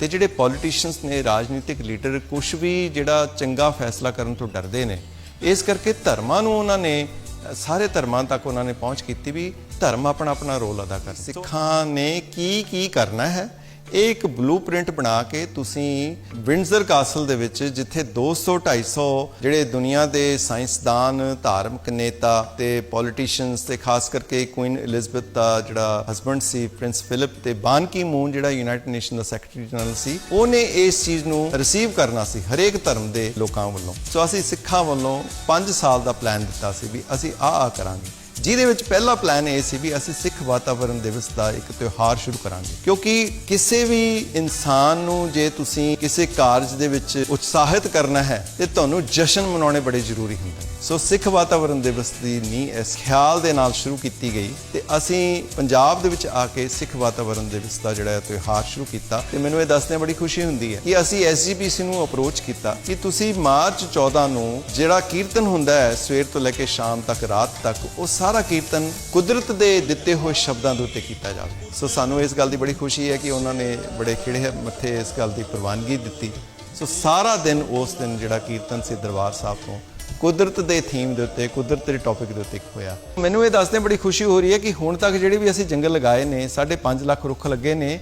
ਤੇ ਜਿਹੜੇ ਪੋਲੀਟੀਸ਼ੀਅਨਸ ਨੇ, ਰਾਜਨੀਤਿਕ ਲੀਡਰ ਕੁਝ ਵੀ ਜਿਹੜਾ ਚੰਗਾ ਫੈਸਲਾ ਕਰਨ ਤੋਂ ਡਰਦੇ ਨੇ, ਇਸ ਕਰਕੇ ਧਰਮਾਂ ਨੂੰ ਉਹਨਾਂ ਨੇ, ਸਾਰੇ ਧਰਮਾਂ ਤੱਕ ਉਹਨਾਂ ਨੇ ਪਹੁੰਚ ਕੀਤੀ ਵੀ ਧਰਮ ਆਪਣਾ ਆਪਣਾ ਰੋਲ ਅਦਾ ਕਰ। ਸਿੱਖਾਂ ਨੇ ਕੀ ਕੀ ਕਰਨਾ ਹੈ ਇਹ ਇੱਕ ਬਲੂਪ੍ਰਿੰਟ ਬਣਾ ਕੇ ਤੁਸੀਂ ਵਿੰਡਜ਼ਰ ਕਾਸਲ ਦੇ ਵਿੱਚ, ਜਿੱਥੇ 200 250 ਜਿਹੜੇ ਦੁਨੀਆ ਦੇ ਸਾਇੰਸਦਾਨ, ਧਾਰਮਿਕ ਨੇਤਾ ਤੇ ਪੋਲੀਟੀਸ਼ੀਅਨਸ ਤੇ ਖਾਸ ਕਰਕੇ ਕੁਈਨ ਐਲਿਜ਼ਬeth ਦਾ ਜਿਹੜਾ ਹਸਬੰਡ ਸੀ ਪ੍ਰਿੰਸ ਫਿਲਿਪ ਤੇ ਬਾਨ ਕੀ ਮੂਨ ਜਿਹੜਾ ਯੂਨਾਈਟਿਡ ਨੇਸ਼ਨ ਦਾ ਸੈਕਟਰੀ ਜਨਰਲ ਸੀ, ਉਹਨੇ ਇਸ ਚੀਜ਼ ਨੂੰ ਰਿਸੀਵ ਕਰਨਾ ਸੀ ਹਰੇਕ ਧਰਮ ਦੇ ਲੋਕਾਂ ਵੱਲੋਂ। ਸੋ ਅਸੀਂ ਸਿੱਖਾਂ ਵੱਲੋਂ 5 ਸਾਲ ਦਾ ਪਲਾਨ ਦਿੱਤਾ ਸੀ ਵੀ ਅਸੀਂ ਆਹ ਆਹ ਕਰਾਂਗੇ। ਜਿਹਦੇ ਵਿੱਚ ਪਹਿਲਾ ਪਲਾਨ ਇਹ ਸੀ ਵੀ ਅਸੀਂ ਸਿੱਖ ਵਾਤਾਵਰਣ ਦਿਵਸ ਦਾ ਇੱਕ ਤਿਉਹਾਰ ਸ਼ੁਰੂ ਕਰਾਂਗੇ। ਕਿਉਂਕਿ ਕਿਸੇ ਵੀ ਇਨਸਾਨ ਨੂੰ ਜੇ ਤੁਸੀਂ ਕਿਸੇ ਕਾਰਜ ਦੇ ਵਿੱਚ ਉਤਸ਼ਾਹਿਤ ਕਰਨਾ ਹੈ, ਤੇ ਤੁਹਾਨੂੰ ਜਸ਼ਨ ਮਨਾਉਣੇ ਬੜੇ ਜ਼ਰੂਰੀ ਹੁੰਦੇ ਨੇ। ਸੋ ਸਿੱਖ ਵਾਤਾਵਰਣ ਦਿਵਸ ਦੀ ਨੀਂਹ ਇਸ ਖਿਆਲ ਦੇ ਨਾਲ ਸ਼ੁਰੂ ਕੀਤੀ ਗਈ ਤੇ ਅਸੀਂ ਪੰਜਾਬ ਦੇ ਵਿੱਚ ਆ ਕੇ ਸਿੱਖ ਵਾਤਾਵਰਣ ਦਿਵਸ ਦਾ ਜਿਹੜਾ ਤਿਉਹਾਰ ਸ਼ੁਰੂ ਕੀਤਾ ਤੇ ਮੈਨੂੰ ਇਹ ਦੱਸਦਿਆਂ ਬੜੀ ਖੁਸ਼ੀ ਹੁੰਦੀ ਹੈ ਕਿ ਅਸੀਂ ਐਸਜੀਪੀਸੀ ਨੂੰ ਅਪਰੋਚ ਕੀਤਾ ਕਿ ਤੁਸੀਂ ਮਾਰਚ 14 ਨੂੰ ਜਿਹੜਾ ਕੀਰਤਨ ਹੁੰਦਾ ਹੈ, ਸਵੇਰ ਤੋਂ ਲੈ ਕੇ ਸ਼ਾਮ ਤੱਕ, ਰਾਤ ਤੱਕ, ਉਹ ਸਾਰਾ ਕੀਰਤਨ ਕੁਦਰਤ ਦੇ ਦਿੱਤੇ ਹੋਏ ਸ਼ਬਦਾਂ ਦੇ ਉੱਤੇ ਕੀਤਾ ਜਾਵੇ। ਸੋ ਸਾਨੂੰ ਇਸ ਗੱਲ ਦੀ ਬੜੀ ਖੁਸ਼ੀ ਹੈ ਕਿ ਉਹਨਾਂ ਨੇ ਬੜੇ ਖਿੜੇ ਮੱਥੇ ਇਸ ਗੱਲ ਦੀ ਪ੍ਰਵਾਨਗੀ ਦਿੱਤੀ। ਸੋ ਸਾਰਾ ਦਿਨ ਉਸ ਦਿਨ ਜਿਹੜਾ ਕੀਰਤਨ ਸੀ ਦਰਬਾਰ ਸਾਹਿਬ ਤੋਂ ਕੁਦਰਤ ਦੇ ਥੀਮ ਦੇ ਉੱਤੇ, ਕੁਦਰਤ ਦੇ ਟੌਪਿਕ ਦੇ ਉੱਤੇ ਹੋਇਆ। ਮੈਨੂੰ ਇਹ ਦੱਸਦੇ ਬੜੀ ਖੁਸ਼ੀ ਹੋ ਰਹੀ ਹੈ ਕਿ ਹੁਣ ਤੱਕ ਜਿਹੜੇ ਵੀ ਅਸੀਂ ਜੰਗਲ ਲਗਾਏ ਨੇ 5.5 ਲੱਖ ਰੁੱਖ ਲੱਗੇ ਨੇ,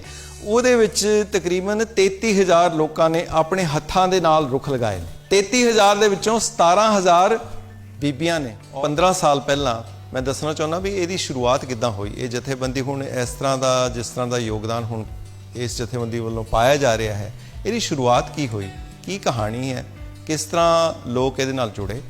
ਉਹਦੇ ਵਿੱਚ ਤਕਰੀਬਨ 33000 ਲੋਕਾਂ ਨੇ ਆਪਣੇ ਹੱਥਾਂ ਦੇ ਨਾਲ ਰੁੱਖ ਲਗਾਏ ਨੇ। 33000 ਦੇ ਵਿੱਚੋਂ 17000 ਬੀਬੀਆਂ ਨੇ। 15 ਸਾਲ ਪਹਿਲਾਂ ਮੈਂ ਦੱਸਣਾ ਚਾਹੁੰਦਾ ਵੀ ਇਹਦੀ ਸ਼ੁਰੂਆਤ ਕਿੱਦਾਂ ਹੋਈ? ਇਹ ਜਥੇਬੰਦੀ ਹੁਣ ਇਸ ਤਰ੍ਹਾਂ ਦਾ, ਜਿਸ ਤਰ੍ਹਾਂ ਦਾ ਯੋਗਦਾਨ ਹੁਣ ਇਸ ਜਥੇਬੰਦੀ ਵੱਲੋਂ ਪਾਇਆ ਜਾ ਰਿਹਾ ਹੈ, ਇਹਦੀ ਸ਼ੁਰੂਆਤ ਕੀ ਹੋਈ? ਕੀ ਕਹਾਣੀ ਹੈ? ਕਿਸ ਤਰ੍ਹਾਂ ਲੋਕ ਇਹਦੇ ਨਾਲ ਜੁੜੇ?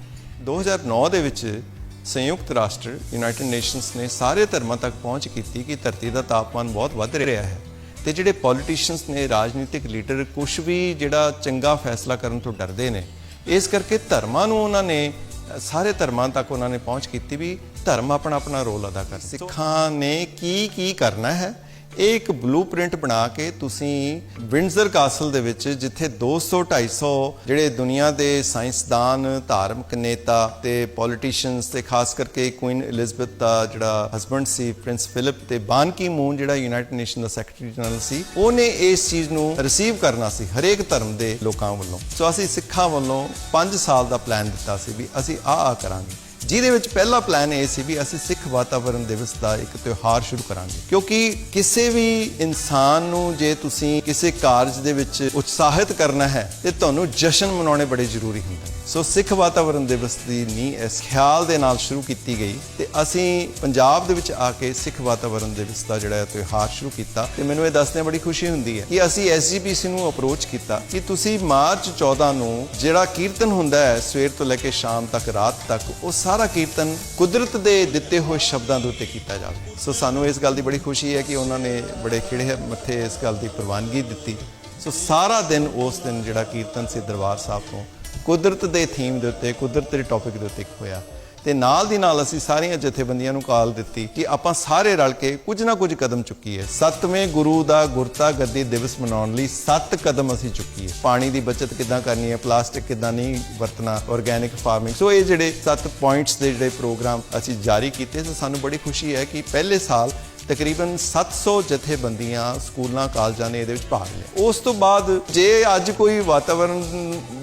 2009 ਦੇ ਵਿੱਚ ਸੰਯੁਕਤ ਰਾਸ਼ਟਰ ਯੂਨਾਈਟਿਡ ਨੇਸ਼ਨਸ ਨੇ ਸਾਰੇ ਧਰਮਾਂ ਤੱਕ ਪਹੁੰਚ ਕੀਤੀ ਕਿ ਧਰਤੀ ਦਾ ਤਾਪਮਾਨ ਬਹੁਤ ਵੱਧ ਰਿਹਾ ਹੈ ਤੇ ਜਿਹੜੇ ਪੋਲੀਟੀਸ਼ੀਅਨਸ ਨੇ, ਰਾਜਨੀਤਿਕ ਲੀਡਰ ਕੁਝ ਵੀ ਜਿਹੜਾ ਚੰਗਾ ਫੈਸਲਾ ਕਰਨ ਤੋਂ ਡਰਦੇ ਨੇ, ਇਸ ਕਰਕੇ ਧਰਮਾਂ ਨੂੰ ਉਹਨਾਂ ਨੇ ਸਾਰੇ ਧਰਮਾਂ ਤੱਕ ਉਹਨਾਂ ਨੇ ਪਹੁੰਚ ਕੀਤੀ ਵੀ ਧਰਮ ਆਪਣਾ ਆਪਣਾ ਰੋਲ ਅਦਾ ਕਰ ਸਿੱਖਾਂ ਨੇ ਕੀ ਕੀ ਕਰਨਾ ਹੈ ਇਹ ਇੱਕ ਬਲੂਪ੍ਰਿੰਟ ਬਣਾ ਕੇ ਤੁਸੀਂ ਵਿੰਡਜ਼ਰ ਕਾਸਲ ਦੇ ਵਿੱਚ, ਜਿੱਥੇ 200 250 ਜਿਹੜੇ ਦੁਨੀਆ ਦੇ ਸਾਇੰਸਦਾਨ, ਧਾਰਮਿਕ ਨੇਤਾ ਤੇ ਪੋਲੀਟੀਸ਼ੀਅਨਸ ਤੇ ਖਾਸ ਕਰਕੇ ਕੁਈਨ ਐਲਿਜ਼ਬeth ਦਾ ਜਿਹੜਾ ਹਸਬੰਡ ਸੀ ਪ੍ਰਿੰਸ ਫਿਲਿਪ ਤੇ ਬਾਨ ਕੀ ਮੂਨ ਜਿਹੜਾ ਯੂਨਾਈਟਿਡ ਨੇਸ਼ਨ ਦਾ ਸੈਕਟਰੀ ਜਨਰਲ ਸੀ, ਉਹਨੇ ਇਸ ਚੀਜ਼ ਨੂੰ ਰਿਸੀਵ ਕਰਨਾ ਸੀ ਹਰੇਕ ਧਰਮ ਦੇ ਲੋਕਾਂ ਵੱਲੋਂ। ਸੋ ਅਸੀਂ ਸਿੱਖਾਂ ਵੱਲੋਂ 5 ਸਾਲ ਦਾ ਪਲਾਨ ਦਿੱਤਾ ਸੀ ਵੀ ਅਸੀਂ ਆਹ ਆਹ ਕਰਾਂਗੇ। ਜਿਹਦੇ ਵਿੱਚ ਪਹਿਲਾ ਪਲਾਨ ਇਹ ਸੀ ਵੀ ਅਸੀਂ ਸਿੱਖ ਵਾਤਾਵਰਣ ਦਿਵਸ ਦਾ ਇੱਕ ਤਿਉਹਾਰ ਸ਼ੁਰੂ ਕਰਾਂਗੇ। ਕਿਉਂਕਿ ਕਿਸੇ ਵੀ ਇਨਸਾਨ ਨੂੰ ਜੇ ਤੁਸੀਂ ਕਿਸੇ ਕਾਰਜ ਦੇ ਵਿੱਚ ਉਤਸ਼ਾਹਿਤ ਕਰਨਾ ਹੈ, ਤੇ ਤੁਹਾਨੂੰ ਜਸ਼ਨ ਮਨਾਉਣੇ ਬੜੇ ਜ਼ਰੂਰੀ ਹੁੰਦੇ ਨੇ। ਸੋ ਸਿੱਖ ਵਾਤਾਵਰਣ ਦਿਵਸ ਦੀ ਨੀ ਇਸ ਖਿਆਲ ਦੇ ਨਾਲ ਸ਼ੁਰੂ ਕੀਤੀ ਗਈ ਤੇ ਅਸੀਂ ਪੰਜਾਬ ਦੇ ਵਿੱਚ ਆ ਕੇ ਸਿੱਖ ਵਾਤਾਵਰਣ ਦਿਵਸ ਦਾ ਜਿਹੜਾ ਤਿਉਹਾਰ ਸ਼ੁਰੂ ਕੀਤਾ ਤੇ ਮੈਨੂੰ ਇਹ ਦੱਸਦੇ ਬੜੀ ਖੁਸ਼ੀ ਹੁੰਦੀ ਹੈ ਕਿ ਅਸੀਂ ਐਸਜੀਪੀਸੀ ਨੂੰ ਅਪਰੋਚ ਕੀਤਾ ਕਿ ਤੁਸੀਂ ਮਾਰਚ 14 ਨੂੰ ਜਿਹੜਾ ਕੀਰਤਨ ਹੁੰਦਾ ਹੈ ਸਵੇਰ ਤੋਂ ਲੈ ਕੇ ਸ਼ਾਮ ਤੱਕ, ਰਾਤ ਤੱਕ, ਉਹ ਸਾਰਾ ਕੀਰਤਨ ਕੁਦਰਤ ਦੇ ਦਿੱਤੇ ਹੋਏ ਸ਼ਬਦਾਂ ਦੇ ਉੱਤੇ ਕੀਤਾ ਜਾਵੇ। ਸੋ ਸਾਨੂੰ ਇਸ ਗੱਲ ਦੀ ਬੜੀ ਖੁਸ਼ੀ ਹੈ ਕਿ ਉਹਨਾਂ ਨੇ ਬੜੇ ਖਿੜੇ ਮੱਥੇ ਇਸ ਗੱਲ ਦੀ ਪ੍ਰਵਾਨਗੀ ਦਿੱਤੀ। ਸੋ ਸਾਰਾ ਦਿਨ ਉਸ ਦਿਨ ਜਿਹੜਾ ਕੀਰਤਨ ਸੀ ਦਰਬਾਰ ਸਾਹਿਬ ਤੋਂ ਕੁਦਰਤ ਦੇ ਥੀਮ ਦੇ ਉੱਤੇ, ਕੁਦਰਤ ਦੇ ਟੌਪਿਕ ਦੇ ਉੱਤੇ ਹੋਇਆ। ਤੇ ਨਾਲ ਦੀ ਨਾਲ ਅਸੀਂ ਸਾਰੀਆਂ ਜਥੇਬੰਦੀਆਂ ਨੂੰ ਕਾਲ ਦਿੱਤੀ ਕਿ ਆਪਾਂ ਸਾਰੇ ਰਲ ਕੇ ਕੁਝ ਨਾ ਕੁਝ ਕਦਮ ਚੁੱਕੀਏ। ਸੱਤਵੇਂ ਗੁਰੂ ਦਾ ਗੁਰਤਾ ਗੱਦੀ ਦਿਵਸ ਮਨਾਉਣ ਲਈ ਸੱਤ ਕਦਮ ਅਸੀਂ ਚੁੱਕੀਏ। ਪਾਣੀ ਦੀ ਬਚਤ ਕਿੱਦਾਂ ਕਰਨੀ ਹੈ, ਪਲਾਸਟਿਕ ਕਿੱਦਾਂ ਨਹੀਂ ਵਰਤਣਾ ਆਰਗੈਨਿਕ ਫਾਰਮਿੰਗ ਸੋ ਇਹ ਜਿਹੜੇ ਸੱਤ ਪੁਆਇੰਟਸ ਦੇ ਜਿਹੜੇ ਪ੍ਰੋਗਰਾਮ ਅਸੀਂ ਜਾਰੀ ਕੀਤੇ ਸੋ ਸਾਨੂੰ ਬੜੀ ਖੁਸ਼ੀ ਹੈ ਕਿ ਪਹਿਲੇ ਸਾਲ ਤਕਰੀਬਨ 700 ਜਥੇਬੰਦੀਆਂ ਸਕੂਲਾਂ, ਕਾਲਜਾਂ ਨੇ ਇਹਦੇ ਵਿੱਚ ਭਾਗ ਲਿਆ। ਉਸ ਤੋਂ ਬਾਅਦ ਜੇ ਅੱਜ ਕੋਈ ਵਾਤਾਵਰਣ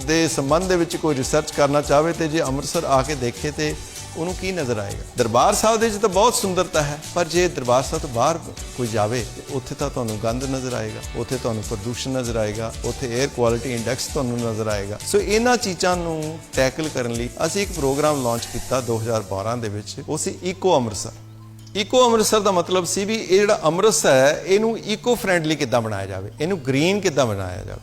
ਦੇ ਸੰਬੰਧ ਦੇ ਵਿੱਚ ਕੋਈ ਰਿਸਰਚ ਕਰਨਾ ਚਾਹਵੇ ਤੇ ਜੇ ਅੰਮ੍ਰਿਤਸਰ ਆ ਕੇ ਦੇਖੇ ਤੇ ਉਹਨੂੰ ਕੀ ਨਜ਼ਰ ਆਏਗਾ? ਦਰਬਾਰ ਸਾਹਿਬ ਦੇ ਵਿੱਚ ਤਾਂ ਬਹੁਤ ਸੁੰਦਰਤਾ ਹੈ, ਪਰ ਜੇ ਦਰਬਾਰ ਸਾਹਿਬ ਤੋਂ ਬਾਹਰ ਕੋਈ ਜਾਵੇ, ਤੇ ਉੱਥੇ ਤਾਂ ਤੁਹਾਨੂੰ ਗੰਦ ਨਜ਼ਰ ਆਏਗਾ, ਉੱਥੇ ਤੁਹਾਨੂੰ ਪ੍ਰਦੂਸ਼ਣ ਨਜ਼ਰ ਆਏਗਾ, ਉੱਥੇ 에ਅਰ ਕੁਆਲਿਟੀ ਇੰਡੈਕਸ ਤੁਹਾਨੂੰ ਨਜ਼ਰ ਆਏਗਾ। ਸੋ ਇਹਨਾਂ ਚੀਜ਼ਾਂ ਨੂੰ ਟੈਕਲ ਕਰਨ ਲਈ ਅਸੀਂ ਇੱਕ ਪ੍ਰੋਗਰਾਮ ਲਾਂਚ ਕੀਤਾ 2012 ਦੇ ਵਿੱਚ, ਉਹ ਸੀ ਈਕੋ ਅੰਮ੍ਰਿਤਸਰ ਈਕੋ ਅੰਮ੍ਰਿਤਸਰ ਦਾ ਮਤਲਬ ਸੀ ਵੀ ਇਹ ਜਿਹੜਾ ਅੰਮ੍ਰਿਤਸਰ ਹੈ, ਇਹਨੂੰ ਈਕੋ ਫ੍ਰੈਂਡਲੀ ਕਿੱਦਾਂ ਬਣਾਇਆ ਜਾਵੇ? ਇਹਨੂੰ ਗ੍ਰੀਨ ਕਿੱਦਾਂ ਬਣਾਇਆ ਜਾਵੇ?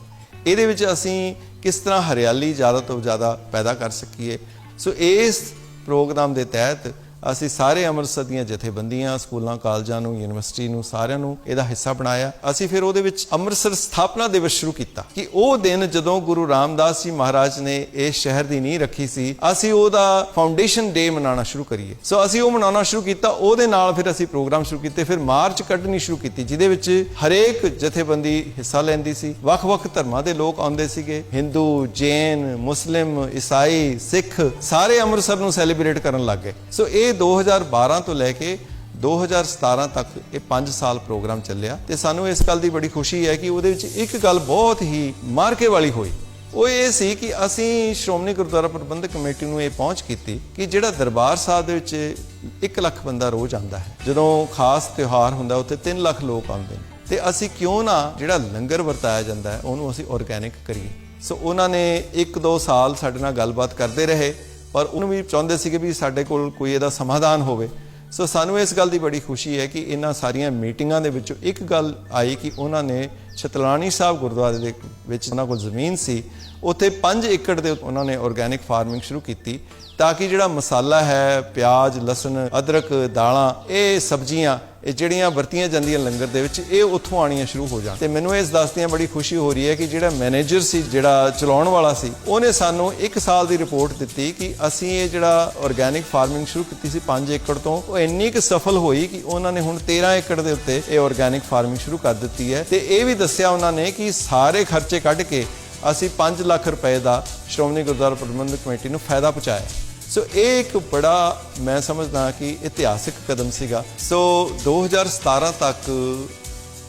ਇਹਦੇ ਵਿੱਚ ਅਸੀਂ ਕਿਸ ਤਰ੍ਹਾਂ ਹਰਿਆਲੀ ਜ਼ਿਆਦਾ ਤੋਂ ਜ਼ਿਆਦਾ ਪੈਦਾ ਕਰ ਸਕੀਏ? ਸੋ ਇਸ ਪ੍ਰੋਗਰਾਮ ਦੇ ਤਹਿਤ ਅਸੀਂ ਸਾਰੇ ਅੰਮ੍ਰਿਤਸਰ ਦੀਆਂ ਜਥੇਬੰਦੀਆਂ, ਸਕੂਲਾਂ, ਕਾਲਜਾਂ ਨੂੰ, ਯੂਨੀਵਰਸਿਟੀ ਨੂੰ, ਸਾਰਿਆਂ ਨੂੰ ਇਹਦਾ ਹਿੱਸਾ ਬਣਾਇਆ। ਅਸੀਂ ਫਿਰ ਉਹਦੇ ਵਿੱਚ ਅੰਮ੍ਰਿਤਸਰ ਸਥਾਪਨਾ ਦਿਵਸ ਸ਼ੁਰੂ ਕੀਤਾ। ਕਿ ਉਹ ਦਿਨ ਜਦੋਂ ਗੁਰੂ ਰਾਮਦਾਸ ਜੀ ਮਹਾਰਾਜ ਨੇ ਇਸ ਸ਼ਹਿਰ ਦੀ ਨੀਂਹ ਰੱਖੀ ਸੀ, ਅਸੀਂ ਉਹਦਾ ਫਾਊਂਡੇਸ਼ਨ ਡੇ ਮਨਾਉਣਾ ਸ਼ੁਰੂ ਕਰੀਏ। ਸੋ ਅਸੀਂ ਉਹ ਮਨਾਉਣਾ ਸ਼ੁਰੂ ਕੀਤਾ, ਉਹਦੇ ਨਾਲ ਫਿਰ ਅਸੀਂ ਪ੍ਰੋਗਰਾਮ ਸ਼ੁਰੂ ਕੀਤੇ। ਫਿਰ ਮਾਰਚ ਕੱਢਣੀ ਸ਼ੁਰੂ ਕੀਤੀ, ਜਿਹਦੇ ਵਿੱਚ ਹਰੇਕ ਜਥੇਬੰਦੀ ਹਿੱਸਾ ਲੈਂਦੀ ਸੀ। ਵੱਖ-ਵੱਖ ਧਰਮਾਂ ਦੇ ਲੋਕ ਆਉਂਦੇ ਸੀਗੇ। ਹਿੰਦੂ, ਜੈਨ, ਮੁਸਲਿਮ, ਈਸਾਈ, ਸਿੱਖ, ਸਾਰੇ ਅੰਮ੍ਰਿਤਸਰ ਨੂੰ ਸੈਲੀਬ੍ਰੇਟ ਕਰਨ ਲੱਗ ਗਏ। ਸੋ ਇਹ 2012 ਤੋਂ ਲੈ ਕੇ 2017 ਤੱਕ ਇਹ 5 ਸਾਲ ਪ੍ਰੋਗਰਾਮ ਚੱਲਿਆ ਤੇ ਸਾਨੂੰ ਇਸ ਗੱਲ ਦੀ ਬੜੀ ਖੁਸ਼ੀ ਹੈ ਕਿ ਉਹਦੇ ਵਿੱਚ ਇੱਕ ਗੱਲ ਬਹੁਤ ਹੀ ਮਾਰਕੇ ਵਾਲੀ ਹੋਈ। ਉਹ ਇਹ ਸੀ ਕਿ ਅਸੀਂ ਸ਼੍ਰੋਮਣੀ ਗੁਰਦੁਆਰਾ ਪ੍ਰਬੰਧਕ ਕਮੇਟੀ ਨੂੰ ਇਹ ਪਹੁੰਚ ਕੀਤੀ ਕਿ ਜਿਹੜਾ ਦਰਬਾਰ ਸਾਹਿਬ ਦੇ ਵਿੱਚ 1 ਲੱਖ ਬੰਦਾ ਰੋਜ਼ ਆਉਂਦਾ ਹੈ। ਜਦੋਂ ਖਾਸ ਤਿਉਹਾਰ ਹੁੰਦਾ ਉੱਥੇ 3 ਲੱਖ ਲੋਕ ਆਉਂਦੇ ਨੇ। ਤੇ ਅਸੀਂ ਕਿਉਂ ਨਾ ਜਿਹੜਾ ਲੰਗਰ ਵਰਤਾਇਆ ਜਾਂਦਾ ਹੈ, ਉਹਨੂੰ ਅਸੀਂ ਆਰਗੈਨਿਕ ਕਰੀਏ। ਸੋ ਉਹਨਾਂ ਨੇ 1-2 ਸਾਲ ਸਾਡੇ ਨਾਲ ਗੱਲਬਾਤ ਕਰਦੇ ਰਹੇ। ਪਰ ਉਹਨੂੰ ਵੀ ਚਾਹੁੰਦੇ ਸੀਗੇ ਵੀ ਸਾਡੇ ਕੋਲ ਕੋਈ ਇਹਦਾ ਸਮਾਧਾਨ ਹੋਵੇ। ਸੋ ਸਾਨੂੰ ਇਸ ਗੱਲ ਦੀ ਬੜੀ ਖੁਸ਼ੀ ਹੈ ਕਿ ਇਹਨਾਂ ਸਾਰੀਆਂ ਮੀਟਿੰਗਾਂ ਦੇ ਵਿੱਚੋਂ ਇੱਕ ਗੱਲ ਆਈ ਕਿ ਉਹਨਾਂ ਨੇ ਛਤਲਾਣੀ ਸਾਹਿਬ ਗੁਰਦੁਆਰੇ ਦੇ ਵਿੱਚ ਉਹਨਾਂ ਕੋਲ ਜ਼ਮੀਨ ਸੀ। ਉੱਥੇ 5 ਏਕੜ ਦੇ ਉਹਨਾਂ ਨੇ ਆਰਗੈਨਿਕ ਫਾਰਮਿੰਗ ਸ਼ੁਰੂ ਕੀਤੀ ਤਾਂ ਕਿ ਜਿਹੜਾ ਮਸਾਲਾ ਹੈ, ਪਿਆਜ਼, ਲਸਣ, ਅਦਰਕ, ਦਾਲਾਂ, ਇਹ ਸਬਜ਼ੀਆਂ ਇਹ ਜਿਹੜੀਆਂ ਵਰਤੀਆਂ ਜਾਂਦੀਆਂ ਲੰਗਰ ਦੇ ਵਿੱਚ, ਇਹ ਉੱਥੋਂ ਆਣੀਆਂ ਸ਼ੁਰੂ ਹੋ ਜਾਣ। ਤੇ ਮੈਨੂੰ ਇਸ ਦੱਸਦਿਆਂ ਬੜੀ ਖੁਸ਼ੀ ਹੋ ਰਹੀ ਹੈ ਕਿ ਜਿਹੜਾ ਮੈਨੇਜਰ ਸੀ, ਜਿਹੜਾ ਚਲਾਉਣ ਵਾਲਾ ਸੀ, ਉਹਨੇ ਸਾਨੂੰ 1 ਸਾਲ ਦੀ ਰਿਪੋਰਟ ਦਿੱਤੀ ਕਿ ਅਸੀਂ ਇਹ ਜਿਹੜਾ ਆਰਗੈਨਿਕ ਫਾਰਮਿੰਗ ਸ਼ੁਰੂ ਕੀਤੀ ਸੀ 5 ਏਕੜ ਤੋਂ। ਉਹ ਇੰਨੀ ਕੁ ਸਫਲ ਹੋਈ ਕਿ ਉਹਨਾਂ ਨੇ ਹੁਣ 13 ਏਕੜ ਦੇ ਉੱਤੇ ਇਹ ਆਰਗੈਨਿਕ ਫਾਰਮਿੰਗ ਸ਼ੁਰੂ ਕਰ ਦਿੱਤੀ ਹੈ। ਤੇ ਇਹ ਵੀ ਦੱਸਿਆ ਉਹਨਾਂ ਨੇ ਕਿ ਸਾਰੇ ਖਰਚੇ ਕੱਢ ਕੇ ਅਸੀਂ 5 ਲੱਖ ਰੁਪਏ ਦਾ ਸ਼੍ਰੋਮਣੀ ਗੁਰਦੁਆਰਾ ਪ੍ਰਬੰਧਕ ਕਮੇਟੀ ਨੂੰ ਫਾਇਦਾ ਪਹੁੰਚਾਇਆ। ਸੋ ਇਹ ਇੱਕ ਬੜਾ ਮੈਂ ਸਮਝਦਾ ਕਿ ਇਤਿਹਾਸਿਕ ਕਦਮ ਸੀਗਾ ਸੋ 2017 ਤੱਕ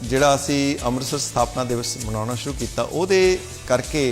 ਜਿਹੜਾ ਅਸੀਂ ਅੰਮ੍ਰਿਤਸਰ ਸਥਾਪਨਾ ਦਿਵਸ ਮਨਾਉਣਾ ਸ਼ੁਰੂ ਕੀਤਾ ਉਹਦੇ ਕਰਕੇ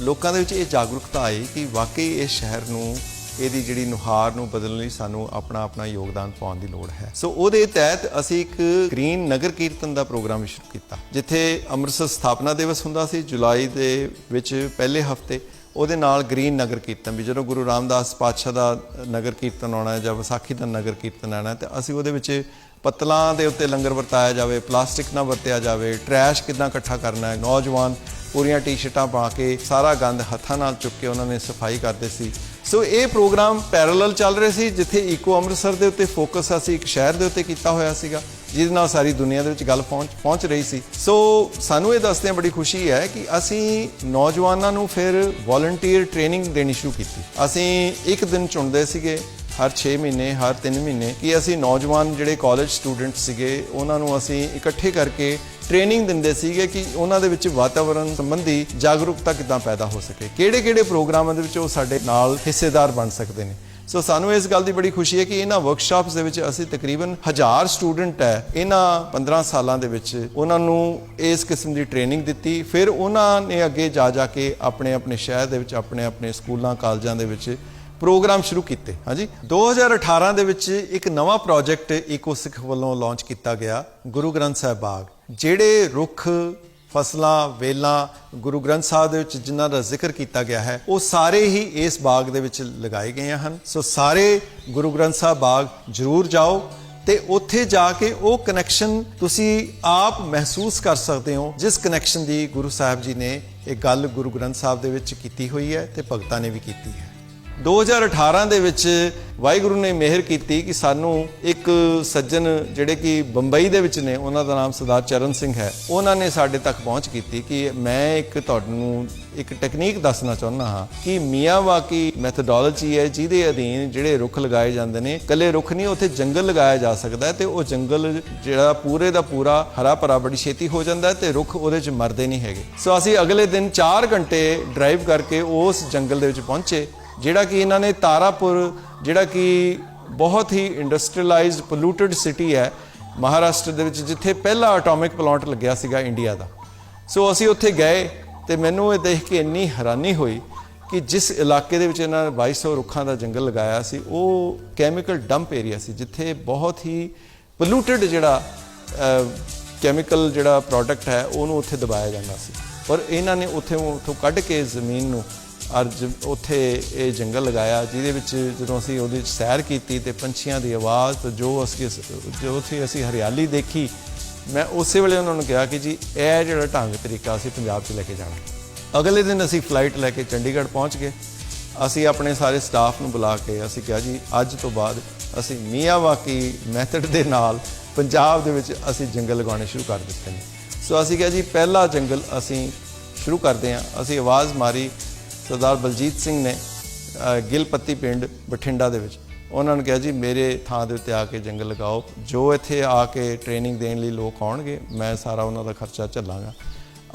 ਲੋਕਾਂ ਦੇ ਵਿੱਚ ਇਹ ਜਾਗਰੂਕਤਾ ਆਈ ਕਿ ਵਾਕਈ ਇਹ ਸ਼ਹਿਰ ਨੂੰ ਇਹਦੀ ਜਿਹੜੀ ਨੁਹਾਰ ਨੂੰ ਬਦਲਣ ਲਈ ਸਾਨੂੰ ਆਪਣਾ ਆਪਣਾ ਯੋਗਦਾਨ ਪਾਉਣ ਦੀ ਲੋੜ ਹੈ ਸੋ ਉਹਦੇ ਤਹਿਤ ਅਸੀਂ ਇੱਕ ਗ੍ਰੀਨ ਨਗਰ ਕੀਰਤਨ ਦਾ ਪ੍ਰੋਗਰਾਮ ਸ਼ੁਰੂ ਕੀਤਾ ਜਿੱਥੇ ਅੰਮ੍ਰਿਤਸਰ ਸਥਾਪਨਾ ਦਿਵਸ ਹੁੰਦਾ ਸੀ ਜੁਲਾਈ ਦੇ ਵਿੱਚ ਪਹਿਲੇ ਹਫ਼ਤੇ ਉਹਦੇ ਨਾਲ ਗ੍ਰੀਨ ਨਗਰ ਕੀਰਤਨ ਵੀ, ਜਦੋਂ ਗੁਰੂ ਰਾਮਦਾਸ ਪਾਤਸ਼ਾਹ ਦਾ ਨਗਰ ਕੀਰਤਨ ਆਉਣਾ ਹੈ ਜਾਂ ਵਿਸਾਖੀ ਦਾ ਨਗਰ ਕੀਰਤਨ ਆਉਣਾ ਹੈ, ਤੇ ਅਸੀਂ ਉਹਦੇ ਵਿੱਚ ਪਤਲਾਂ ਦੇ ਉੱਤੇ ਲੰਗਰ ਵਰਤਾਇਆ ਜਾਵੇ, ਪਲਾਸਟਿਕ ਨਾ ਵਰਤਿਆ ਜਾਵੇ ਟਰੈਸ਼ ਕਿਦਾਂ ਇਕੱਠਾ ਕਰਨਾ ਹੈ, ਨੌਜਵਾਨ ਪੂਰੀਆਂ ਟੀ-ਸ਼ਰਟਾਂ ਪਾ ਕੇ ਸਾਰਾ ਗੰਦ ਹੱਥਾਂ ਨਾਲ ਚੁੱਕ ਕੇ ਉਹਨਾਂ ਨੇ ਸਫ਼ਾਈ ਕਰਦੇ ਸੀ। ਸੋ ਇਹ ਪ੍ਰੋਗਰਾਮ ਪੈਰਲਲ ਚੱਲ ਰਹੇ ਸੀ, ਜਿੱਥੇ ਈਕੋ ਅੰਮ੍ਰਿਤਸਰ ਦੇ ਉੱਤੇ ਫੋਕਸ ਅਸੀਂ ਇੱਕ ਸ਼ਹਿਰ ਦੇ ਉੱਤੇ ਕੀਤਾ ਹੋਇਆ ਸੀਗਾ, ਜਿਹਦੇ ਨਾਲ ਸਾਰੀ ਦੁਨੀਆ ਦੇ ਵਿੱਚ ਗੱਲ ਪਹੁੰਚ ਪਹੁੰਚ ਰਹੀ ਸੀ। ਸੋ ਸਾਨੂੰ ਇਹ ਦੱਸਦਿਆਂ ਬੜੀ ਖੁਸ਼ੀ ਹੈ ਕਿ ਅਸੀਂ ਨੌਜਵਾਨਾਂ ਨੂੰ ਫਿਰ ਵੋਲੰਟੀਅਰ ਟ੍ਰੇਨਿੰਗ ਦੇਣੀ ਸ਼ੁਰੂ ਕੀਤੀ। ਅਸੀਂ ਇੱਕ ਦਿਨ ਚੁਣਦੇ ਸੀਗੇ, ਹਰ 6 ਮਹੀਨੇ, ਹਰ 3 ਮਹੀਨੇ, ਕਿ ਅਸੀਂ ਨੌਜਵਾਨ ਜਿਹੜੇ ਕਾਲਜ ਸਟੂਡੈਂਟ ਸੀਗੇ, ਉਹਨਾਂ ਨੂੰ ਅਸੀਂ ਇਕੱਠੇ ਕਰਕੇ ਟ੍ਰੇਨਿੰਗ ਦਿੰਦੇ ਸੀਗੇ ਕਿ ਉਹਨਾਂ ਦੇ ਵਿੱਚ ਵਾਤਾਵਰਣ ਸੰਬੰਧੀ ਜਾਗਰੂਕਤਾ ਕਿੱਦਾਂ ਪੈਦਾ ਹੋ ਸਕੇ, ਕਿਹੜੇ-ਕਿਹੜੇ ਪ੍ਰੋਗਰਾਮਾਂ ਦੇ ਵਿੱਚ ਉਹ ਸਾਡੇ ਨਾਲ ਹਿੱਸੇਦਾਰ ਬਣ ਸਕਦੇ ਨੇ। ਸੋ ਸਾਨੂੰ ਇਸ ਗੱਲ ਦੀ ਬੜੀ ਖੁਸ਼ੀ ਹੈ ਕਿ ਇਹਨਾਂ ਵਰਕਸ਼ਾਪਸ ਦੇ ਵਿੱਚ ਅਸੀਂ ਤਕਰੀਬਨ 1000 ਸਟੂਡੈਂਟ ਹੈ। ਇਹਨਾਂ 15 ਸਾਲਾਂ ਦੇ ਵਿੱਚ ਉਹਨਾਂ ਨੂੰ ਇਸ ਕਿਸਮ ਦੀ ਟ੍ਰੇਨਿੰਗ ਦਿੱਤੀ। ਫਿਰ ਉਹਨਾਂ ਨੇ ਅੱਗੇ ਜਾ ਜਾ ਕੇ ਆਪਣੇ ਆਪਣੇ ਸ਼ਹਿਰ ਦੇ ਵਿੱਚ ਆਪਣੇ ਆਪਣੇ ਸਕੂਲਾਂ, ਕਾਲਜਾਂ ਦੇ ਵਿੱਚ ਪ੍ਰੋਗਰਾਮ ਸ਼ੁਰੂ ਕੀਤੇ। ਹਾਂਜੀ? 2018 ਦੇ ਵਿੱਚ ਇੱਕ ਨਵਾਂ ਪ੍ਰੋਜੈਕਟ ਇਕੋਸਿੱਖ ਵੱਲੋਂ ਲਾਂਚ ਕੀਤਾ ਗਿਆ, ਗੁਰੂ ਗ੍ਰੰਥ ਸਾਹਿਬ ਬਾਗ। ਜਿਹੜੇ ਰੁੱਖ, ਫਸਲਾਂ, ਵੇਲਾਂ ਗੁਰੂ ਗ੍ਰੰਥ ਸਾਹਿਬ ਦੇ ਵਿੱਚ ਜਿਨ੍ਹਾਂ ਦਾ ਜ਼ਿਕਰ ਕੀਤਾ ਗਿਆ ਹੈ, ਉਹ ਸਾਰੇ ਹੀ ਇਸ ਬਾਗ ਦੇ ਵਿੱਚ ਲਗਾਏ ਗਏ ਹਨ। ਸੋ ਸਾਰੇ ਗੁਰੂ ਗ੍ਰੰਥ ਸਾਹਿਬ ਬਾਗ ਜ਼ਰੂਰ ਜਾਓ ਤੇ ਉੱਥੇ ਜਾ ਕੇ ਉਹ ਕਨੈਕਸ਼ਨ ਤੁਸੀਂ ਆਪ ਮਹਿਸੂਸ ਕਰ ਸਕਦੇ ਹੋ, ਜਿਸ ਕਨੈਕਸ਼ਨ ਦੀ ਗੁਰੂ ਸਾਹਿਬ ਜੀ ਨੇ ਇਹ ਗੱਲ ਗੁਰੂ ਗ੍ਰੰਥ ਸਾਹਿਬ ਦੇ ਵਿੱਚ ਕੀਤੀ ਹੋਈ ਹੈ ਤੇ ਭਗਤਾਂ ਨੇ ਵੀ ਕੀਤੀ ਹੈ। 2018 ਦੇ ਵਿੱਚ ਵਾਹਿਗੁਰੂ ਨੇ ਮਿਹਰ ਕੀਤੀ ਕਿ ਸਾਨੂੰ ਇੱਕ ਸੱਜਣ ਜਿਹੜੇ ਕਿ ਬੰਬਈ ਦੇ ਵਿੱਚ ਨੇ, ਉਹਨਾਂ ਦਾ ਨਾਮ ਸਰਦਾਰ ਚਰਨ ਸਿੰਘ ਹੈ, ਉਹਨਾਂ ਨੇ ਸਾਡੇ ਤੱਕ ਪਹੁੰਚ ਕੀਤੀ ਕਿ ਮੈਂ ਇੱਕ ਤੁਹਾਨੂੰ ਇੱਕ ਟੈਕਨੀਕ ਦੱਸਣਾ ਚਾਹੁੰਦਾ ਹਾਂ ਕਿ ਮੀਆਵਾਕੀ ਮੈਥੋਡੋਲੋਜੀ ਹੈ, ਜਿਹਦੇ ਅਧੀਨ ਜਿਹੜੇ ਰੁੱਖ ਲਗਾਏ ਜਾਂਦੇ ਨੇ ਕੱਲੇ ਰੁੱਖ ਨਹੀਂ, ਉੱਥੇ ਜੰਗਲ ਲਗਾਇਆ ਜਾ ਸਕਦਾ ਹੈ ਤੇ ਉਹ ਜੰਗਲ ਜਿਹੜਾ ਪੂਰੇ ਦਾ ਪੂਰਾ ਹਰਾ ਭਰਾ ਬੜੀ ਛੇਤੀ ਹੋ ਜਾਂਦਾ ਹੈ ਤੇ ਰੁੱਖ ਉਹਦੇ 'ਚ ਮਰਦੇ ਨਹੀਂ ਹੈਗੇ। ਸੋ ਅਸੀਂ ਅਗਲੇ ਦਿਨ 4 ਘੰਟੇ ਡਰਾਈਵ ਕਰਕੇ ਉਸ ਜੰਗਲ ਦੇ ਵਿੱਚ ਪਹੁੰਚੇ। ਜਿਹੜਾ ਕਿ ਇਹਨਾਂ ਨੇ ਤਾਰਾਪੁਰ, ਜਿਹੜਾ ਕਿ ਬਹੁਤ ਹੀ ਇੰਡਸਟਰੀਅਲਾਈਜ਼ਡ ਪੋਲੂਟਡ ਸਿਟੀ ਹੈ, ਮਹਾਰਾਸ਼ਟਰ ਦੇ ਵਿੱਚ ਜਿੱਥੇ ਪਹਿਲਾ ਐਟੋਮਿਕ ਪਲਾਂਟ ਲੱਗਿਆ ਸੀਗਾ ਇੰਡੀਆ ਦਾ। ਸੋ ਅਸੀਂ ਉੱਥੇ ਗਏ ਤੇ ਮੈਨੂੰ ਇਹ ਦੇਖ ਕੇ ਇੰਨੀ ਹੈਰਾਨੀ ਹੋਈ ਕਿ ਜਿਸ ਇਲਾਕੇ ਦੇ ਵਿੱਚ ਇਹਨਾਂ ਨੇ 2200 ਰੁੱਖਾਂ ਦਾ ਜੰਗਲ ਲਗਾਇਆ ਸੀ, ਉਹ ਕੈਮੀਕਲ ਡੰਪ ਏਰੀਆ ਸੀ, ਜਿੱਥੇ ਬਹੁਤ ਹੀ ਪੋਲੂਟਡ ਜਿਹੜਾ ਕੈਮੀਕਲ ਜਿਹੜਾ ਪ੍ਰੋਡਕਟ ਹੈ, ਉਹਨੂੰ ਉੱਥੇ ਦਬਾਇਆ ਜਾਂਦਾ ਸੀ। ਪਰ ਇਹਨਾਂ ਨੇ ਉੱਥੇ, ਉੱਥੋਂ ਕੱਢ ਕੇ ਜ਼ਮੀਨ ਨੂੰ ਅੱਜ ਉੱਥੇ ਇਹ ਜੰਗਲ ਲਗਾਇਆ, ਜਿਹਦੇ ਵਿੱਚ ਜਦੋਂ ਅਸੀਂ ਉਹਦੇ ਵਿੱਚ ਸੈਰ ਕੀਤੀ ਤੇ ਪੰਛੀਆਂ ਦੀ ਆਵਾਜ਼ ਤੇ ਜੋ ਅਸੀਂ ਜੋ ਉੱਥੇ ਅਸੀਂ ਹਰਿਆਲੀ ਦੇਖੀ, ਮੈਂ ਉਸੇ ਵੇਲੇ ਉਹਨਾਂ ਨੂੰ ਕਿਹਾ ਕਿ ਜੀ, ਇਹ ਜਿਹੜਾ ਢੰਗ ਤਰੀਕਾ ਅਸੀਂ ਪੰਜਾਬ 'ਚ ਲੈ ਕੇ ਜਾਣਾ। ਅਗਲੇ ਦਿਨ ਅਸੀਂ ਫਲਾਈਟ ਲੈ ਕੇ ਚੰਡੀਗੜ੍ਹ ਪਹੁੰਚ ਗਏ। ਅਸੀਂ ਆਪਣੇ ਸਾਰੇ ਸਟਾਫ ਨੂੰ ਬੁਲਾ ਕੇ ਅਸੀਂ ਕਿਹਾ ਜੀ, ਅੱਜ ਤੋਂ ਬਾਅਦ ਅਸੀਂ ਮੀਆਵਾਕੀ ਮੈਥਡ ਦੇ ਨਾਲ ਪੰਜਾਬ ਦੇ ਵਿੱਚ ਅਸੀਂ ਜੰਗਲ ਲਗਾਉਣੇ ਸ਼ੁਰੂ ਕਰ ਦਿੱਤੇ ਨੇ। ਸੋ ਅਸੀਂ ਕਿਹਾ ਜੀ, ਪਹਿਲਾ ਜੰਗਲ ਅਸੀਂ ਸ਼ੁਰੂ ਕਰਦੇ ਹਾਂ। ਅਸੀਂ ਆਵਾਜ਼ ਮਾਰੀ ਸਰਦਾਰ ਬਲਜੀਤ ਸਿੰਘ ਨੇ ਅ, ਗਿਲਪੱਤੀ ਪਿੰਡ ਬਠਿੰਡਾ ਦੇ ਵਿੱਚ ਉਹਨਾਂ ਨੇ ਕਿਹਾ ਜੀ ਮੇਰੇ ਥਾਂ ਦੇ ਉੱਤੇ ਆ ਕੇ ਜੰਗਲ ਲਗਾਓ। ਜੋ ਇੱਥੇ ਆ ਕੇ ਟ੍ਰੇਨਿੰਗ ਦੇਣ ਲਈ ਲੋਕ ਆਉਣਗੇ ਮੈਂ ਸਾਰਾ ਉਹਨਾਂ ਦਾ ਖਰਚਾ ਝੱਲਾਂਗਾ।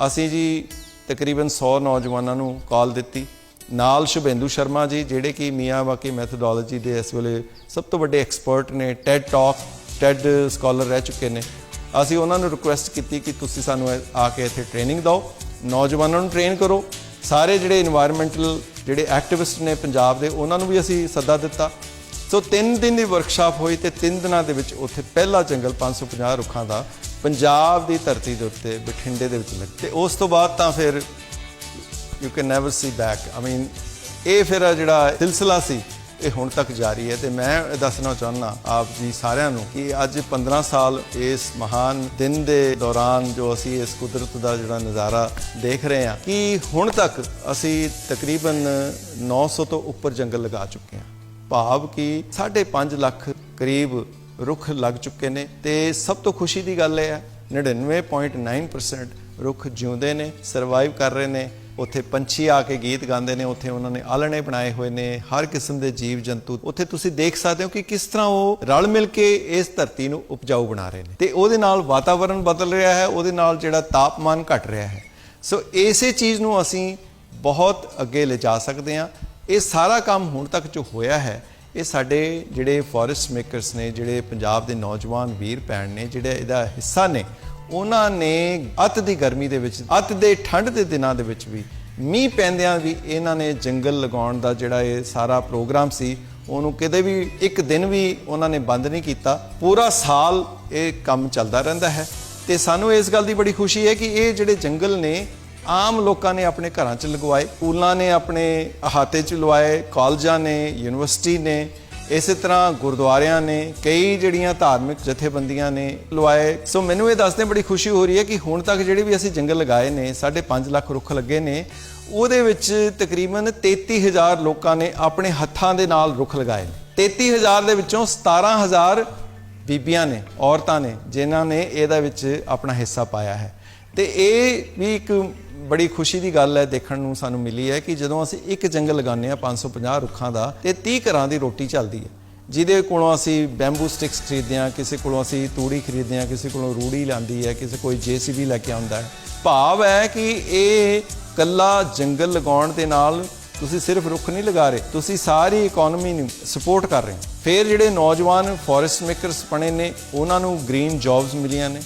ਅਸੀਂ ਜੀ ਤਕਰੀਬਨ 100 ਨੌਜਵਾਨਾਂ ਨੂੰ ਕਾਲ ਦਿੱਤੀ। ਨਾਲ ਸ਼ੁਭੇਂਦੂ ਸ਼ਰਮਾ ਜੀ ਜਿਹੜੇ ਕਿ ਮੀਆਂ ਵਾਕੀ ਮੈਥੋਡੋਲੋਜੀ ਦੇ ਇਸ ਵੇਲੇ ਸਭ ਤੋਂ ਵੱਡੇ ਐਕਸਪਰਟ ਨੇ ਟੈਡ ਟਾਕ ਟੈਡ ਸਕਾਲਰ ਰਹਿ ਚੁੱਕੇ ਨੇ। ਅਸੀਂ ਉਹਨਾਂ ਨੂੰ ਰਿਕੁਐਸਟ ਕੀਤੀ ਕਿ ਤੁਸੀਂ ਸਾਨੂੰ ਆ ਕੇ ਇੱਥੇ ਟ੍ਰੇਨਿੰਗ ਦਿਓ। ਨੌਜਵਾਨਾਂ ਨੂੰ ਟ੍ਰੇਨ ਕਰੋ। ਸਾਰੇ ਜਿਹੜੇ এনवायरमेंटल ਜਿਹੜੇ ਐਕਟਿਵਿਸਟ ਨੇ ਪੰਜਾਬ ਦੇ, ਉਹਨਾਂ ਨੂੰ ਵੀ ਅਸੀਂ ਸੱਦਾ ਦਿੱਤਾ। ਸੋ ਤਿੰਨ ਦਿਨ ਦੀ ਵਰਕਸ਼ਾਪ ਹੋਈ ਤੇ ਤਿੰਨ ਦਿਨਾਂ ਦੇ ਵਿੱਚ ਉੱਥੇ ਪਹਿਲਾ ਜੰਗਲ 550 ਰੁੱਖਾਂ ਦਾ ਪੰਜਾਬ ਦੀ ਧਰਤੀ ਦੇ ਉੱਤੇ ਬਠਿੰਡੇ ਦੇ ਵਿੱਚ ਲੱਗਤੇ ਉਸ ਤੋਂ ਬਾਅਦ ਤਾਂ ਫਿਰ you can never see back I mean ਇਹ ਫਿਰ ਜਿਹੜਾ ਸਿਲਸਿਲਾ ਸੀ ਇਹ ਹੁਣ ਤੱਕ ਜਾਰੀ ਹੈ ਤੇ ਮੈਂ ਇਹ ਦੱਸਣਾ ਚਾਹੁੰਦਾ ਆਪ ਜੀ ਸਾਰਿਆਂ ਨੂੰ ਕਿ ਅੱਜ 15 ਸਾਲ ਇਸ ਮਹਾਨ ਦਿਨ ਦੇ ਦੌਰਾਨ ਜੋ ਅਸੀਂ ਇਸ ਕੁਦਰਤ ਦਾ ਜਿਹੜਾ ਨਜ਼ਾਰਾ ਦੇਖ ਰਹੇ ਹਾਂ ਕਿ ਹੁਣ ਤੱਕ ਅਸੀਂ ਤਕਰੀਬਨ 900 ਤੋਂ ਉੱਪਰ ਜੰਗਲ ਲਗਾ ਚੁੱਕੇ ਹਾਂ। ਭਾਵ ਕਿ 5.5 ਲੱਖ ਕਰੀਬ ਰੁੱਖ ਲੱਗ ਚੁੱਕੇ ਨੇ ਤੇ ਸਭ ਤੋਂ ਖੁਸ਼ੀ ਦੀ ਗੱਲ ਇਹ ਹੈ 99.9% ਰੁੱਖ ਜਿਉਂਦੇ ਨੇ ਸਰਵਾਈਵ ਕਰ ਰਹੇ ਨੇ ਉੱਥੇ ਪੰਛੀ ਆ ਕੇ ਗੀਤ ਗਾਉਂਦੇ ਨੇ, ਉੱਥੇ ਉਹਨਾਂ ਨੇ ਆਲਣੇ ਬਣਾਏ ਹੋਏ ਨੇ, ਹਰ ਕਿਸਮ ਦੇ ਜੀਵ ਜੰਤੂ ਉੱਥੇ ਤੁਸੀਂ ਦੇਖ ਸਕਦੇ ਹੋ ਕਿ ਕਿਸ ਤਰ੍ਹਾਂ ਉਹ ਰਲ ਮਿਲ ਕੇ ਇਸ ਧਰਤੀ ਨੂੰ ਉਪਜਾਊ ਬਣਾ ਰਹੇ ਨੇ। ਤੇ ਉਹਦੇ ਨਾਲ ਵਾਤਾਵਰਣ ਬਦਲ ਰਿਹਾ ਹੈ, ਉਹਦੇ ਨਾਲ ਜਿਹੜਾ ਤਾਪਮਾਨ ਘਟ ਰਿਹਾ ਹੈ। ਸੋ ਇਸੇ ਚੀਜ਼ ਨੂੰ ਅਸੀਂ ਬਹੁਤ ਅੱਗੇ ਲਿਜਾ ਸਕਦੇ ਹਾਂ। ਇਹ ਸਾਰਾ ਕੰਮ ਹੁਣ ਤੱਕ ਜੋ ਹੋਇਆ ਹੈ, ਇਹ ਸਾਡੇ ਜਿਹੜੇ ਫੋਰੈਸਟ ਮੇਕਰਸ ਨੇ, ਜਿਹੜੇ ਪੰਜਾਬ ਦੇ ਨੌਜਵਾਨ ਵੀਰ ਭੈਣ ਨੇ, ਜਿਹੜੇ ਇਹਦਾ ਹਿੱਸਾ ਨੇ ਉਹਨਾਂ ਨੇ ਅਤ ਦੀ ਗਰਮੀ ਦੇ ਵਿੱਚ, ਅੱਤ ਦੇ ਠੰਡ ਦੇ ਦਿਨਾਂ ਦੇ ਵਿੱਚ ਵੀ ਮੀਂਹ ਪੈਂਦਿਆਂ ਵੀ ਇਹਨਾਂ ਨੇ ਜੰਗਲ ਲਗਾਉਣ ਦਾ ਜਿਹੜਾ ਇਹ ਸਾਰਾ ਪ੍ਰੋਗਰਾਮ ਸੀ, ਉਹਨੂੰ ਕਿਤੇ ਵੀ ਇੱਕ ਦਿਨ ਵੀ ਉਹਨਾਂ ਨੇ ਬੰਦ ਨਹੀਂ ਕੀਤਾ। ਪੂਰਾ ਸਾਲ ਇਹ ਕੰਮ ਚੱਲਦਾ ਰਹਿੰਦਾ ਹੈ। ਤੇ ਸਾਨੂੰ ਇਸ ਗੱਲ ਦੀ ਬੜੀ ਖੁਸ਼ੀ ਹੈ ਕਿ ਇਹ ਜਿਹੜੇ ਜੰਗਲ ਨੇ, ਆਮ ਲੋਕਾਂ ਨੇ ਆਪਣੇ ਘਰਾਂ 'ਚ ਲਗਵਾਏ, ਸਕੂਲਾਂ ਨੇ ਆਪਣੇ ਅਹਾਤੇ 'ਚ ਲਵਾਏ, ਕਾਲਜਾਂ ਨੇ, ਯੂਨੀਵਰਸਿਟੀ ਨੇ ਇਸੇ ਤਰ੍ਹਾਂ ਗੁਰਦੁਆਰਿਆਂ ਨੇ ਕਈ ਜਿਹੜੀਆਂ ਧਾਰਮਿਕ ਜਥੇਬੰਦੀਆਂ ਨੇ ਲਵਾਏ। ਸੋ ਮੈਨੂੰ ਇਹ ਦੱਸਦੇ ਬੜੀ ਖੁਸ਼ੀ ਹੋ ਰਹੀ ਹੈ ਕਿ ਹੁਣ ਤੱਕ ਜਿਹੜੇ ਵੀ ਅਸੀਂ ਜੰਗਲ ਲਗਾਏ ਨੇ 5.5 ਲੱਖ ਰੁੱਖ ਲੱਗੇ ਨੇ, ਉਹਦੇ ਵਿੱਚ ਤਕਰੀਬਨ 33000 ਲੋਕਾਂ ਨੇ ਆਪਣੇ ਹੱਥਾਂ ਦੇ ਨਾਲ ਰੁੱਖ ਲਗਾਏ ਨੇ। 33000 ਦੇ ਵਿੱਚੋਂ 17000 ਬੀਬੀਆਂ ਨੇ, ਔਰਤਾਂ ਨੇ, ਜਿਨ੍ਹਾਂ ਨੇ ਇਹਦਾ ਵਿੱਚ ਆਪਣਾ ਹਿੱਸਾ ਪਾਇਆ ਹੈ। ਤੇ ਇਹ ਵੀ ਇੱਕ ਬੜੀ ਖੁਸ਼ੀ ਦੀ ਗੱਲ ਹੈ, ਦੇਖਣ ਨੂੰ ਸਾਨੂੰ ਮਿਲੀ ਹੈ ਕਿ ਜਦੋਂ ਅਸੀਂ ਇੱਕ ਜੰਗਲ ਲਗਾਉਂਦੇ ਆ 550 ਰੁੱਖਾਂ ਦਾ, ਤੇ 30 ਘਰਾਂ ਦੀ ਰੋਟੀ ਚੱਲਦੀ ਹੈ। ਜਿਹਦੇ ਕੋਲੋਂ ਅਸੀਂ ਬੈਂਬੂ ਸਟਿਕਸ ਖਰੀਦਦੇ ਆ ਕਿਸੇ ਕੋਲੋਂ ਅਸੀਂ ਤੂੜੀ ਖਰੀਦਦੇ ਆ ਕਿਸੇ ਕੋਲੋਂ ਰੂੜੀ ਲਾਂਦੀ ਹੈ, ਕਿਸੇ ਕੋਈ ਜੀਸੀਬੀ ਲੈ ਕੇ ਆਉਂਦਾ ਹੈ। ਭਾਵ ਹੈ ਕਿ ਇਹ ਕੱਲਾ ਜੰਗਲ ਲਗਾਉਣ ਦੇ ਨਾਲ ਤੁਸੀਂ ਸਿਰਫ ਰੁੱਖ ਨਹੀਂ ਲਗਾ ਰਹੇ, ਤੁਸੀਂ ਸਾਰੀ ਇਕਨੋਮੀ ਨੂੰ ਸਪੋਰਟ ਕਰ ਰਹੇ ਹੋ। ਫਿਰ ਜਿਹੜੇ ਨੌਜਵਾਨ ਫੋਰੈਸਟ ਮੇਕਰਸ ਬਣੇ ਨੇ, ਉਹਨਾਂ ਨੂੰ ਗ੍ਰੀਨ ਜੌਬਸ ਮਿਲੀਆਂ ਨੇ।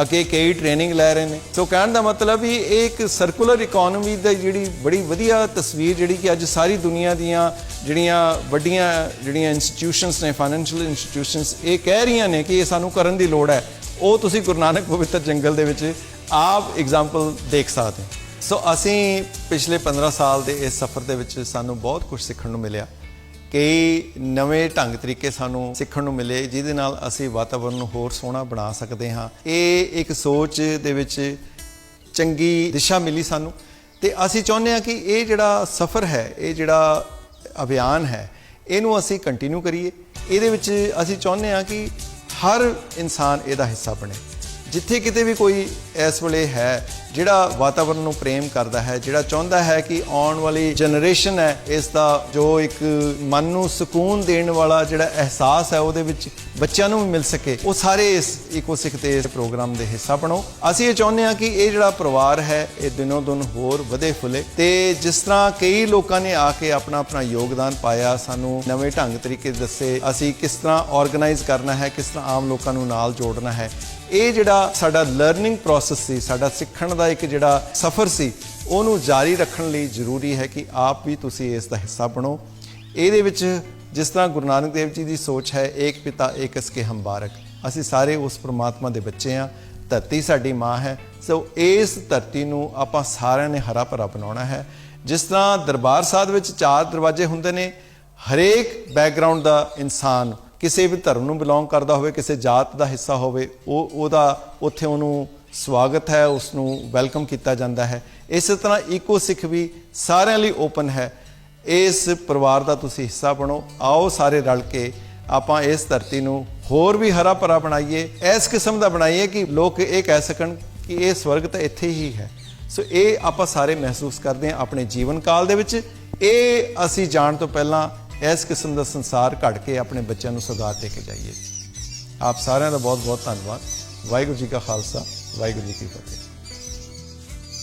ਅੱਗੇ ਕਈ ਟ੍ਰੇਨਿੰਗ ਲੈ ਰਹੇ ਨੇ। ਸੋ ਕਹਿਣ ਦਾ ਮਤਲਬ ਵੀ ਇਹ ਇੱਕ ਸਰਕੂਲਰ ਇਕਨੋਮੀ ਦਾ ਜਿਹੜੀ ਬੜੀ ਵਧੀਆ ਤਸਵੀਰ ਜਿਹੜੀ ਕਿ ਅੱਜ ਸਾਰੀ ਦੁਨੀਆ ਦੀਆਂ ਜਿਹੜੀਆਂ ਵੱਡੀਆਂ ਜਿਹੜੀਆਂ ਇੰਸਟੀਟਿਊਸ਼ਨਸ ਨੇ ਫਾਈਨੈਂਸ਼ੀਅਲ ਇੰਸਟੀਟਿਊਸ਼ਨਸ ਇਹ ਕਹਿ ਰਹੀਆਂ ਨੇ ਕਿ ਇਹ ਸਾਨੂੰ ਕਰਨ ਦੀ ਲੋੜ ਹੈ। ਉਹ ਤੁਸੀਂ ਗੁਰੂ ਨਾਨਕ ਪਵਿੱਤਰ ਜੰਗਲ ਦੇ ਵਿੱਚ ਆਪ ਐਗਜ਼ਾਮਪਲ ਦੇਖ ਸਕਦੇ ਹੋ। ਸੋ ਅਸੀਂ ਪਿਛਲੇ 15 ਸਾਲ ਦੇ ਇਸ ਸਫ਼ਰ ਦੇ ਵਿੱਚ ਸਾਨੂੰ ਬਹੁਤ ਕੁਝ ਸਿੱਖਣ ਨੂੰ ਮਿਲਿਆ। ਕਈ ਨਵੇਂ ਢੰਗ ਤਰੀਕੇ ਸਾਨੂੰ ਸਿੱਖਣ ਨੂੰ ਮਿਲੇ, ਜਿਹਦੇ ਨਾਲ ਅਸੀਂ ਵਾਤਾਵਰਣ ਨੂੰ ਹੋਰ ਸੋਹਣਾ ਬਣਾ ਸਕਦੇ ਹਾਂ। ਇਹ ਇੱਕ ਸੋਚ ਦੇ ਵਿੱਚ ਚੰਗੀ ਦਿਸ਼ਾ ਮਿਲੀ ਸਾਨੂੰ ਤੇ ਅਸੀਂ ਚਾਹੁੰਦੇ ਹਾਂ ਕਿ ਇਹ ਜਿਹੜਾ ਸਫ਼ਰ ਹੈ, ਇਹ ਜਿਹੜਾ ਅਭਿਆਨ ਹੈ, ਇਹਨੂੰ ਅਸੀਂ ਕੰਟੀਨਿਊ ਕਰੀਏ। ਇਹਦੇ ਵਿੱਚ ਅਸੀਂ ਚਾਹੁੰਦੇ ਹਾਂ ਕਿ ਹਰ ਇਨਸਾਨ ਇਹਦਾ ਹਿੱਸਾ ਬਣੇ। ਜਿੱਥੇ ਕਿਤੇ ਵੀ ਕੋਈ ਇਸ ਵੇਲੇ ਹੈ, ਜਿਹੜਾ ਵਾਤਾਵਰਣ ਨੂੰ ਪ੍ਰੇਮ ਕਰਦਾ ਹੈ, ਜਿਹੜਾ ਚਾਹੁੰਦਾ ਹੈ ਕਿ ਆਉਣ ਵਾਲੀ ਜਨਰੇਸ਼ਨ ਹੈ, ਇਸ ਦਾ ਜੋ ਇੱਕ ਮਨ ਨੂੰ ਸਕੂਨ ਦੇਣ ਵਾਲਾ ਜਿਹੜਾ ਅਹਿਸਾਸ ਹੈ, ਉਹਦੇ ਵਿੱਚ ਬੱਚਿਆਂ ਨੂੰ ਵੀ ਮਿਲ ਸਕੇ। ਉਹ ਸਾਰੇ ਇਸ ਇਕੋਸਿਕ ਤੇ ਇਸ ਪ੍ਰੋਗਰਾਮ ਦੇ ਹਿੱਸਾ ਬਣੋ। ਅਸੀਂ ਇਹ ਚਾਹੁੰਦੇ ਹਾਂ ਕਿ ਇਹ ਜਿਹੜਾ ਪਰਿਵਾਰ ਹੈ, ਇਹ ਦਿਨੋਂ ਦਿਨ ਹੋਰ ਵਧੇ ਫੁੱਲੇ। ਤੇ ਜਿਸ ਤਰ੍ਹਾਂ ਕਈ ਲੋਕਾਂ ਨੇ ਆ ਕੇ ਆਪਣਾ ਆਪਣਾ ਯੋਗਦਾਨ ਪਾਇਆ, ਸਾਨੂੰ ਨਵੇਂ ਢੰਗ ਤਰੀਕੇ ਦੱਸੇ, ਅਸੀਂ ਕਿਸ ਤਰ੍ਹਾਂ ਆਰਗੇਨਾਈਜ਼ ਕਰਨਾ ਹੈ, ਕਿਸ ਤਰ੍ਹਾਂ ਆਮ ਲੋਕਾਂ ਨੂੰ ਨਾਲ ਜੋੜਨਾ ਹੈ ਇਹ ਜਿਹੜਾ ਸਾਡਾ ਲਰਨਿੰਗ ਪ੍ਰੋਸੈਸ ਸੀ, ਸਾਡਾ ਸਿੱਖਣ ਦਾ ਇੱਕ ਜਿਹੜਾ ਸਫ਼ਰ ਸੀ, ਉਹਨੂੰ ਜਾਰੀ ਰੱਖਣ ਲਈ ਜ਼ਰੂਰੀ ਹੈ ਕਿ ਆਪ ਵੀ ਤੁਸੀਂ ਇਸ ਦਾ ਹਿੱਸਾ ਬਣੋ। ਇਹਦੇ ਵਿੱਚ ਜਿਸ ਤਰ੍ਹਾਂ ਗੁਰੂ ਨਾਨਕ ਦੇਵ ਜੀ ਦੀ ਸੋਚ ਹੈ, ਏਕ ਪਿਤਾ ਏਕਸ ਕੇ ਹਮਬਾਰਕ ਅਸੀਂ ਸਾਰੇ ਉਸ ਪ੍ਰਮਾਤਮਾ ਦੇ ਬੱਚੇ ਹਾਂ, ਧਰਤੀ ਸਾਡੀ ਮਾਂ ਹੈ, ਸੋ ਇਸ ਧਰਤੀ ਨੂੰ ਆਪਾਂ ਸਾਰਿਆਂ ਨੇ ਹਰਾ ਭਰਾ ਬਣਾਉਣਾ ਹੈ। ਜਿਸ ਤਰ੍ਹਾਂ ਦਰਬਾਰ ਸਾਹਿਬ ਵਿੱਚ ਚਾਰ ਦਰਵਾਜ਼ੇ ਹੁੰਦੇ ਨੇ, ਹਰੇਕ ਬੈਕਗ੍ਰਾਉਂਡ ਦਾ ਇਨਸਾਨ ਕਿਸੇ ਵੀ ਧਰਮ ਨੂੰ ਬਿਲੋਂਗ ਕਰਦਾ ਹੋਵੇ, ਕਿਸੇ ਜਾਤ ਦਾ ਹਿੱਸਾ ਹੋਵੇ, ਉਹ, ਉਹਦਾ ਉੱਥੇ ਉਹਨੂੰ ਸਵਾਗਤ ਹੈ ਉਸ ਨੂੰ ਵੈਲਕਮ ਕੀਤਾ ਜਾਂਦਾ ਹੈ। ਇਸੇ ਤਰ੍ਹਾਂ ਈਕੋ ਸਿੱਖ ਵੀ ਸਾਰਿਆਂ ਲਈ ਓਪਨ ਹੈ। ਇਸ ਪਰਿਵਾਰ ਦਾ ਤੁਸੀਂ ਹਿੱਸਾ ਬਣੋ, ਆਓ ਸਾਰੇ ਰਲ ਕੇ ਆਪਾਂ ਇਸ ਧਰਤੀ ਨੂੰ ਹੋਰ ਵੀ ਹਰਾ ਭਰਾ ਬਣਾਈਏ। ਇਸ ਕਿਸਮ ਦਾ ਬਣਾਈਏ ਕਿ ਲੋਕ ਇਹ ਕਹਿ ਸਕਣ ਕਿ ਇਹ ਸਵਰਗ ਤਾਂ ਇੱਥੇ ਹੀ ਹੈ। ਸੋ ਇਹ ਆਪਾਂ ਸਾਰੇ ਮਹਿਸੂਸ ਕਰਦੇ ਹਾਂ ਆਪਣੇ ਜੀਵਨ ਕਾਲ ਦੇ ਵਿੱਚ। ਇਹ ਅਸੀਂ ਜਾਣ ਤੋਂ ਪਹਿਲਾਂ ਇਸ ਕਿਸਮ ਦਾ ਸੰਸਾਰ ਘੜ ਕੇ ਆਪਣੇ ਬੱਚਿਆਂ ਨੂੰ ਸੌਗਾਤ ਦੇ ਕੇ ਜਾਈਏ। ਆਪ ਸਾਰਿਆਂ ਦਾ ਬਹੁਤ ਬਹੁਤ ਧੰਨਵਾਦ। ਵਾਹਿਗੁਰੂ ਜੀ ਕਾ ਖਾਲਸਾ, ਵਾਹਿਗੁਰੂ ਜੀ ਕੀ ਫਤਿਹ।